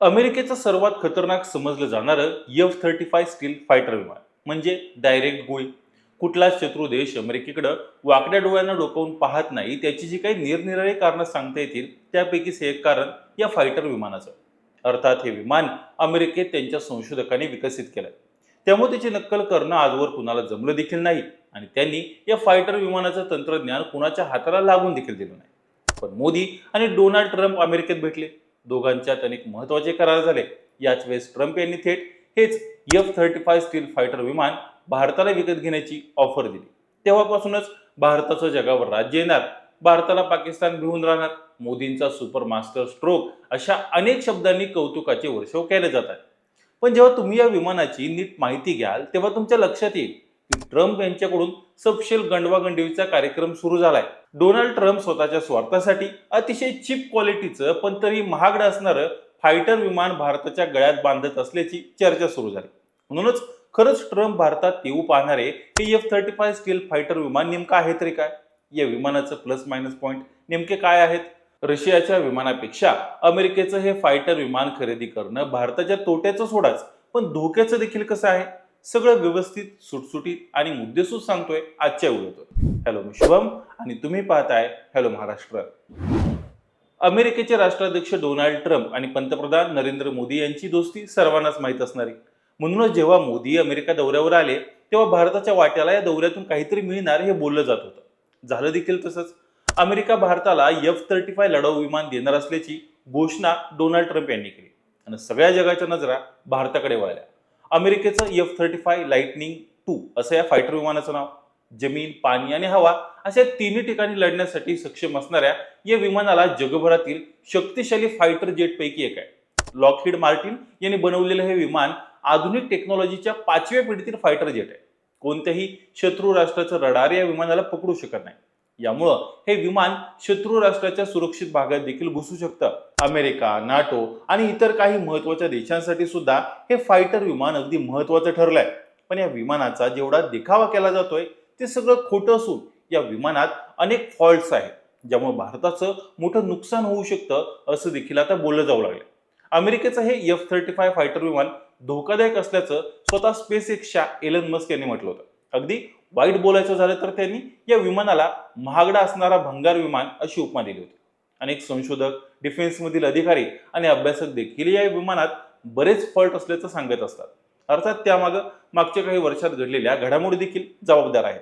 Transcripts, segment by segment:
अमेरिकेचं सर्वात खतरनाक समजलं जाणारं F thirty five stealth fighter विमान म्हणजे डायरेक्ट गोळी. कुठलाच शत्रू देश अमेरिकेकडं वाकड्या डोळ्यांना डोकावून पाहत नाही त्याची जी काही निरनिराळी कारणं सांगता येतील त्यापैकीच हे एक कारण या फायटर विमानाचं. अर्थात हे विमान अमेरिकेत त्यांच्या संशोधकांनी विकसित केलं त्यामुळे त्याची नक्कल करणं आजवर कुणाला जमलं देखील नाही आणि त्यांनी या फायटर विमानाचं तंत्रज्ञान कुणाच्या हाताला लागून देखील दिलं नाही. पण मोदी आणि डोनाल्ड ट्रम्प अमेरिकेत भेटले. दोघांच्यात अनेक महत्त्वाचे करार झाले. याच वेळेस ट्रम्प यांनी थेट हेच F thirty five stealth fighter विमान भारताला विकत घेण्याची ऑफर दिली. तेव्हापासूनच भारताचं जगावर राज्य येणार भारताला पाकिस्तान भिवून राहणार मोदींचा सुपर मास्टर स्ट्रोक अशा अनेक शब्दांनी कौतुकाचे वर्षव केले जातात. पण जेव्हा तुम्ही या विमानाची नीट माहिती घ्याल तेव्हा तुमच्या लक्षात येईल ट्रम्प यांच्याकडून सपशेल गंडवागंडीचा कार्यक्रम सुरू झालाय. डोनाल्ड ट्रम्प स्वतःच्या स्वार्थासाठी अतिशय चिप क्वालिटीचं पण तरी महागडं असणारं फायटर विमान भारताच्या गळ्यात बांधत असल्याची चर्चा सुरू झाली. म्हणूनच खरंच ट्रम्प भारतात येऊ पाहणारे हे F thirty five stealth fighter विमान नेमकं आहे तरी काय? या विमानाचं प्लस मायनस पॉईंट नेमके काय आहेत? रशियाच्या विमानापेक्षा अमेरिकेचं हे फायटर विमान खरेदी करणं भारताच्या तोट्याचं सोडाच पण धोक्याचं देखील कसं आहे? सगळं व्यवस्थित सुटसुटीत आणि मुद्देसूद सांगतोय आजच्या व्हिडिओतून. हॅलो मी शुभम आणि तुम्ही पाहताय हॅलो महाराष्ट्र. अमेरिकेचे राष्ट्राध्यक्ष डोनाल्ड ट्रम्प आणि पंतप्रधान नरेंद्र मोदी यांची दोस्ती सर्वांनाच माहीत असणारी. म्हणूनच जेव्हा मोदी अमेरिका दौऱ्यावर आले तेव्हा भारताच्या वाट्याला या दौऱ्यातून काहीतरी मिळणार हे बोललं जात होतं. झालं देखील तसंच. अमेरिका भारताला एफ थर्टी फाय लढाऊ विमान देणार असल्याची घोषणा डोनाल्ड ट्रम्प यांनी केली. आणि सगळ्या जगाच्या नजरा भारताकडे वळल्या. अमेरिकेचं F thirty five Lightning two असं या फायटर विमानाचं नाव. जमीन पाणी आणि हवा अशा तिन्ही ठिकाणी लढण्यासाठी सक्षम असणाऱ्या या विमानाला जगभरातील शक्तिशाली फायटर जेटपैकी एक आहे. लॉकहीड मार्टिन यांनी बनवलेलं हे विमान आधुनिक टेक्नॉलॉजीच्या पाचव्या पिढीतील फायटर जेट आहे. कोणत्याही शत्रू राष्ट्राचं रडार या विमानाला पकडू शकत नाही. यामुळं हे विमान शत्रू राष्ट्राच्या सुरक्षित भागात देखील घुसू शकतं. अमेरिका नाटो आणि इतर काही महत्त्वाच्या देशांसाठी सुद्धा हे फायटर विमान अगदी महत्वाचं ठरलंय. पण या विमानाचा जेवढा देखावा केला जातोय ते सगळं खोटं असून या विमानात अनेक फॉल्ट्स आहेत ज्यामुळे भारताचं मोठं नुकसान होऊ शकतं असं देखील आता बोललं जाऊ लागलं अमेरिकेचं हे एफ थर्टी फाय फायटर विमान धोकादायक असल्याचं स्वतः स्पेस एक्सच्या एलन मस्क यांनी म्हटलं होतं. अगदी वाईट बोलायचं झालं तर त्यांनी या विमानाला महागडा असणारा भंगार विमान अशी उपमा दिली होती. अनेक संशोधक डिफेन्समधील अधिकारी आणि अभ्यासक देखील या विमानात बरेच फॉल्ट असल्याचं सांगत असतात. अर्थात त्यामागं मागच्या काही वर्षात घडलेल्या घडामोडी देखील जबाबदार आहेत.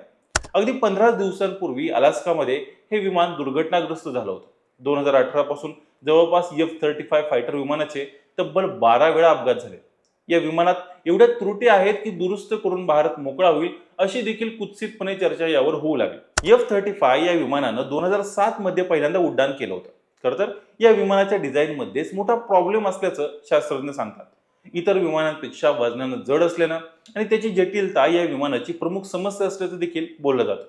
अगदी पंधरा दिवसांपूर्वी अलास्कामध्ये हे विमान दुर्घटनाग्रस्त झालं होतं. दोन हजार अठरापासून जवळपास एफ थर्टी फाय फायटर विमानाचे तब्बल बारा वेळा अपघात झाले. या विमानात एवढ्या त्रुटी आहेत की दुरुस्त करून भारत मोकळा होईल अशी देखील कुत्सितपणे चर्चा यावर होऊ लागली. एफ थर्टी फाय या विमानानं दोन हजार सात मध्ये पहिल्यांदा उड्डाण केलं होतं. खरं तर या विमानाच्या डिझाईनमध्येच मोठा प्रॉब्लेम असल्याचं शास्त्रज्ञ सांगतात. इतर विमानांपेक्षा वजनानं जड असल्यानं आणि त्याची जटिलता या विमानाची प्रमुख समस्या असल्याचं देखील बोललं जातं.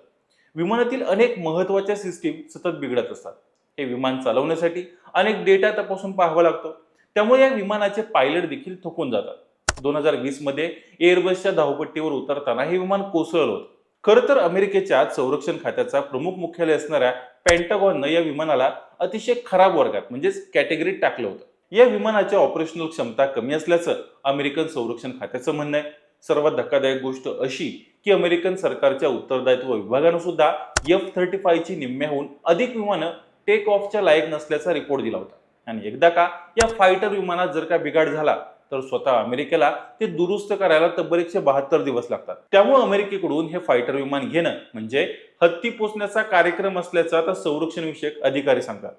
विमानातील अनेक महत्त्वाच्या सिस्टीम सतत बिघडत असतात. हे विमान चालवण्यासाठी अनेक डेटा तपासून पाहावा लागतो. त्यामुळे या विमानाचे पायलट देखील थकून जातात. दोन हजार वीसमध्ये एअरबसच्या धावपट्टीवर उतरताना हे विमान कोसळलं होतं. खरं तर अमेरिकेच्या संरक्षण खात्याचा प्रमुख मुख्यालय असणाऱ्या पॅन्टागॉननं या विमानाला अतिशय खराब वर्गात म्हणजेच कॅटेगरीत टाकलं होतं. या विमानाच्या ऑपरेशनल क्षमता कमी असल्याचं अमेरिकन संरक्षण खात्याचं म्हणणं आहे. सर्वात धक्कादायक गोष्ट अशी की अमेरिकन सरकारच्या उत्तरदायित्व विभागानं सुद्धा एफ थर्टी फायची निम्म्याहून अधिक विमानं टेक ऑफच्या लायक नसल्याचा रिपोर्ट दिला होता. आणि एकदा का या फायटर विमानात जर का बिघाड झाला तर स्वतः अमेरिकेला ते दुरुस्त करायला तब्बल एकशे बहात्तर दिवस लागतात. त्यामुळे अमेरिकेकडून हे फायटर विमान घेणं म्हणजे हत्ती पोचण्याचा कार्यक्रम असल्याचं आता संरक्षण विषयक अधिकारी सांगतात.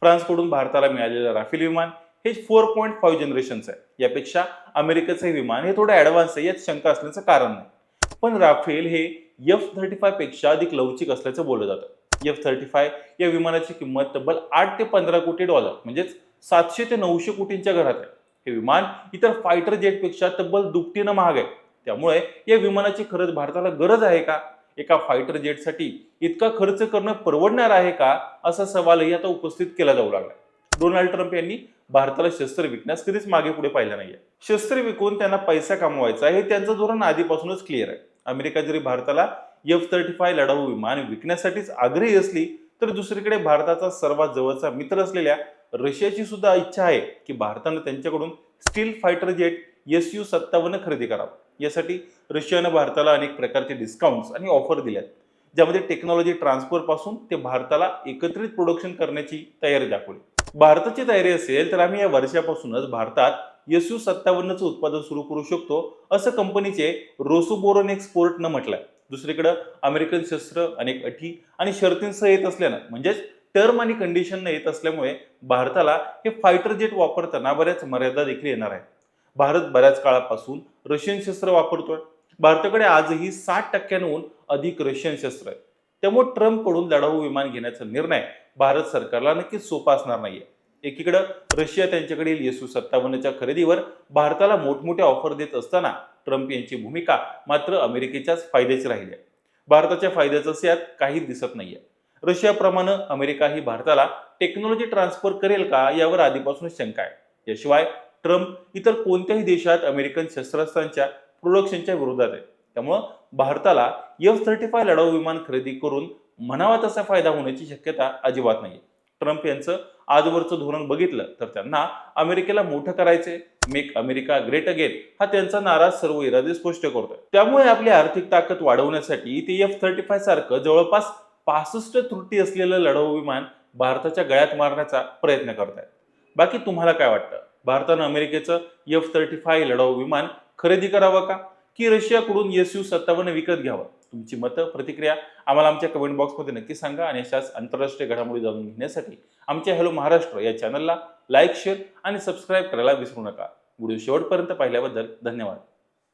फ्रान्सकडून भारताला मिळालेलं राफेल विमान हे फोर पॉईंट फाईव्ह जनरेशनचं आहे. यापेक्षा अमेरिकेचं हे विमान हे थोडं ॲडव्हान्स आहे यात शंका असण्याचं कारण नाही. पण राफेल हे एफ थर्टी फायपेक्षा अधिक लवचिक असल्याचं बोललं जातं. एफ थर्टी फाय या विमानाची किंमत तब्बल आठ ते पंधरा कोटी डॉलर म्हणजेच सातशे ते नऊशे कोटींच्या घरात आहे. हे विमान इतर फायटर जेटपेक्षा तब्बल दुपटीनं महाग आहे. त्यामुळे या विमानाची खरंच भारताला गरज आहे का? एका फायटर जेटसाठी इतका खर्च करणं परवडणार आहे का? असा सवालही आता उपस्थित केला जाऊ लागला डोनाल्ड ट्रम्प यांनी भारताला शस्त्र विकण्यास कधीच मागे पुढे पाहिलं नाहीये. शस्त्र विकून त्यांना पैसा कमवायचा हे त्यांचं धोरण आधीपासूनच क्लिअर आहे. अमेरिका जरी भारताला एफ थर्टी फाय लढाऊ विमान विकण्यासाठीच आग्रही असली तर दुसरीकडे भारताचा सर्वात जवळचा मित्र असलेल्या रशियाची सुद्धा इच्छा आहे की भारतानं त्यांच्याकडून stealth fighter jet S U सत्तावन्न खरेदी करावं. यासाठी रशियानं भारताला अनेक प्रकारचे डिस्काउंट्स आणि ऑफर दिल्यात. ज्यामध्ये टेक्नॉलॉजी ट्रान्सफरपासून ते भारताला एकत्रित प्रोडक्शन करण्याची तयारी दाखवली. भारताची तयारी असेल तर आम्ही या वर्षापासूनच भारतात एस यू सत्तावन्नचं उत्पादन सुरू करू शकतो असं कंपनीचे रोसोबोरोन एक्सपोर्टनं आहे दुसरीकडं अमेरिकन शस्त्र अनेक अटी आणि शर्तींसह येत असल्यानं म्हणजेच टर्म आणि कंडिशन येत असल्यामुळे भारताला हे फायटर जेट वापरताना बऱ्याच मर्यादा देखील येणार आहेत. भारत बऱ्याच काळापासून रशियन शस्त्र वापरतोय. भारताकडे आजही साठ टक्क्यांहून अधिक रशियन शस्त्र आहे त्यामुळे ट्रम्पकडून लढाऊ विमान घेण्याचा निर्णय भारत सरकारला नक्कीच सोपा असणार नाहीये. एकीकडं रशिया त्यांच्याकडील येसू सत्तावन्नच्या खरेदीवर भारताला मोठमोठ्या ऑफर देत असताना ट्रम्प यांची भूमिका मात्र अमेरिकेच्याच फायद्याची राहिली आहे. भारताच्या फायद्याचं यात काही दिसत नाहीये. रशियाप्रमाणे अमेरिका ही भारताला टेक्नॉलॉजी ट्रान्सफर करेल का यावर आधीपासूनच शंका आहे. याशिवाय ट्रम्प इतर कोणत्याही देशात अमेरिकन शस्त्रास्त्रांच्या प्रोडक्शनच्या विरोधात आहे. त्यामुळं भारताला एफ थर्टी फाय लढाऊ विमान खरेदी करून म्हणावा तसा फायदा होण्याची शक्यता अजिबात नाही ट्रम्प यांचं आजवरचं धोरण बघितलं तर त्यांना अमेरिकेला मोठं करायचंय. मेक अमेरिका ग्रेट अगेन हा त्यांचा नारा सर्व इरादे स्पष्ट करतोय. त्यामुळे आपली आर्थिक ताकद वाढवण्यासाठी ते एफ थर्टी फाय सारखं जवळपास पासष्ट त्रुटी असलेलं लढाऊ विमान भारताच्या गळ्यात मारण्याचा प्रयत्न करत आहेत बाकी तुम्हाला काय वाटतं? भारतानं अमेरिकेचं एफ थर्टी फाय लढाऊ विमान खरेदी करावं का? की रशियाकडून एस यू सत्तावन्न विकत घ्यावं? तुमची मतं प्रतिक्रिया आम्हाला आमच्या कमेंट बॉक्समध्ये नक्की सांगा आणि अशाच आंतरराष्ट्रीय घडामोडी जाणून घेण्यासाठी आमच्या हॅलो महाराष्ट्र या चॅनलला लाईक शेअर आणि सबस्क्राईब करायला विसरू नका. व्हिडिओ शेवटपर्यंत पाहिल्याबद्दल धन्यवाद.